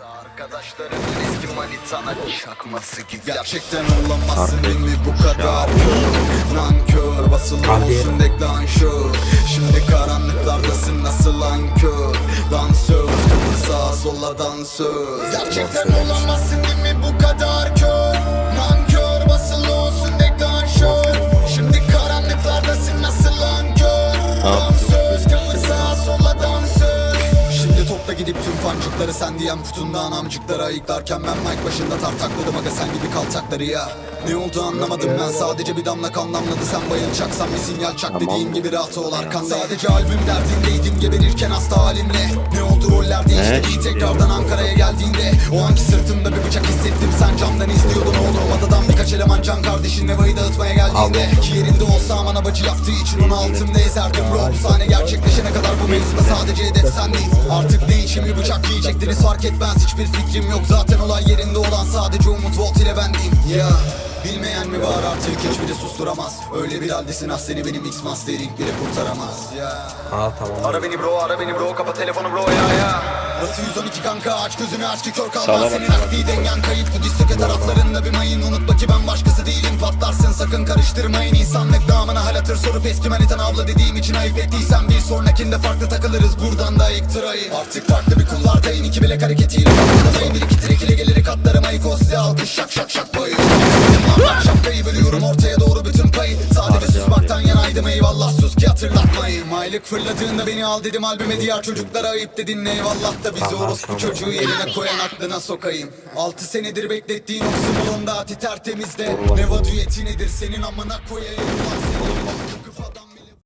Arkadaşlarımın eski manitana çakması gibi. Gerçekten olamazsın mi bu kadar? Kör Nankör basılı olsun deklanşör. Şimdi karanlıklardasın nasıl ankör Dansöz kapı sağa sola dansöz. Gerçekten olamazsın değil mi bu kadar kör? Nankör basılı olsun deklanşör. Şimdi karanlıklardasın nasıl ankör Dansöz Topla gidip tüm fancıkları sen diyen kutundan amcıkları ayıklarken ben mic başında tartakladım aga sen gibi kaltakları ya. Ne oldu anlamadım ben sadece bir damla kan damladı. Sen bayılacaksan bir sinyal çak dediğin gibi rahat ol arkan Sadece albüm derdindeydim geberirken hasta halimle. Ne oldu roller değişti iyi tekrardan Ankara'ya geldiğinde? O anki sırtımda bir bıçak hissettim. Sen camdan izliyordun oğlum Adadan birkaç eleman can kardeşin nevayı dağıtmaya geldiğinde. İki yerinde olsam ana bacı yaptığı için onu altımda ezerdim Bro bu sahne gerçekleşene kadar bu mevzuda sadece hedef sen değil Artık ne için bir bıçak yiyecektiniz fark etmez. Hiçbir fikrim yok. Zaten olay yerinde olan sadece Umut Volt ile bendiyim Ya Bilmeyen mi var artık? Hiçbiri susturamaz. Öyle bir haldesin ah seni benim X mastering bile kurtaramaz. Ya. Ha tamam. Ara beni bro ara beni bro. Kapa telefonu bro ya ya. Burası 112 kanka? Aç gözünü aç ki kör kalmaz Senin akli dengen kayıp. Bu diskote taraflarında bir Unutma ki ben başkası değilim. Patlarsın sakın karıştırmayın. İnsanlık namına hal hatır sorup eski manitan abla dediğim için ayıp ettiysen Bir sonrakinde farklı takılırız. Buradan da iktırayı Artık farklı bir kullardayım iki bilek hareketiyle patlamayın Bir iki trek ile geliri katlarım ayık olsa alkış şak şak şak bayır Bak şapkayı bölüyorum ortaya doğru bütün payı. Sadece susmaktan yanaydım eyvallah hatırlatmayın Aylık fırladığında beni al dedim albüme diğer çocuklara ayıp dedin. Eyvallah da bizi orospu çocuğu eline koyan aklına sokayım. Altı senedir beklettiğin oksimonda ati tertemizde. Neva düeti nedir senin amına koyayım? Ulan senin